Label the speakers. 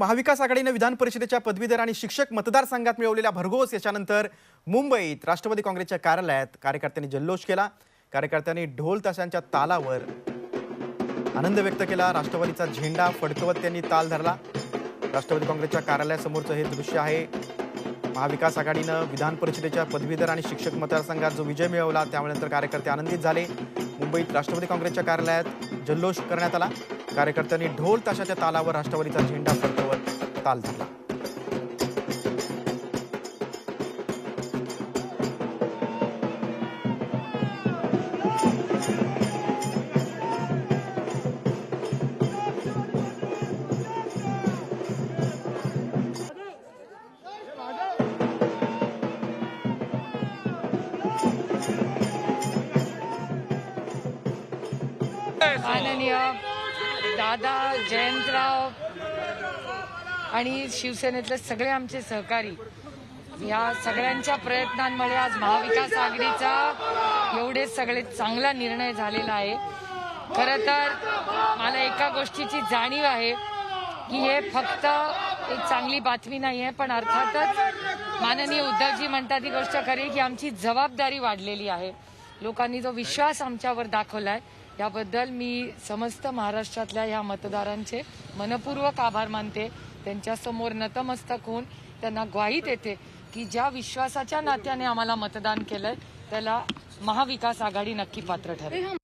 Speaker 1: महाविकास आघाडीनं विधान परिषदेच्या पदवीधर आणि शिक्षक मतदारसंघात मिळवलेल्या भरघोस यशानंतर मुंबईत राष्ट्रवादी काँग्रेसच्या कार्यालयात कार्यकर्त्यांनी जल्लोष केला. कार्यकर्त्यांनी ढोल ताशांच्या तालावर आनंद व्यक्त केला. राष्ट्रवादीचा झेंडा फडकवत त्यांनी ताल धरला. राष्ट्रवादी काँग्रेसच्या कार्यालयासमोरचं हे दृश्य आहे. महाविकास आघाडीनं विधान परिषदेच्या पदवीधर आणि शिक्षक मतदारसंघात जो विजय मिळवला त्यामुळे नंतर कार्यकर्ते आनंदित झाले. मुंबईत राष्ट्रवादी काँग्रेसच्या कार्यालयात जल्लोष करण्यात आला. कार्यकर्त्यांनी ढोल ताशाच्या तालावर राष्ट्रवादीचा झेंडा फडकवत ताल धरला.
Speaker 2: माननीय दादा जयंतराव आणि शिवसेनेतले सगळे आमचे सहकारी या सगळ्यांच्या प्रयत्नांमुळे आज महाविकास आघाडीचा एवढे सगळे चांगला निर्णय झालेला आहे. खरं तर मला एका गोष्टीची जाणीव आहे की हे फक्त एक चांगली बातमी नाही आहे पण अर्थातच माननीय उद्धवजी म्हणतात ही गोष्ट खरी की आमची जबाबदारी वाढलेली आहे. लोकांनी जो विश्वास आमच्यावर दाखवलाय याबद्दल मी समस्त महाराष्ट्रातल्या या मतदारांचे मनपूर्वक आभार मानते. त्यांच्यासमोर नतमस्तक होऊन त्यांना ग्वाही देते की ज्या विश्वासाच्या नात्याने आम्हाला मतदान केलंय त्याला महाविकास आघाडी नक्की पात्र ठरेल.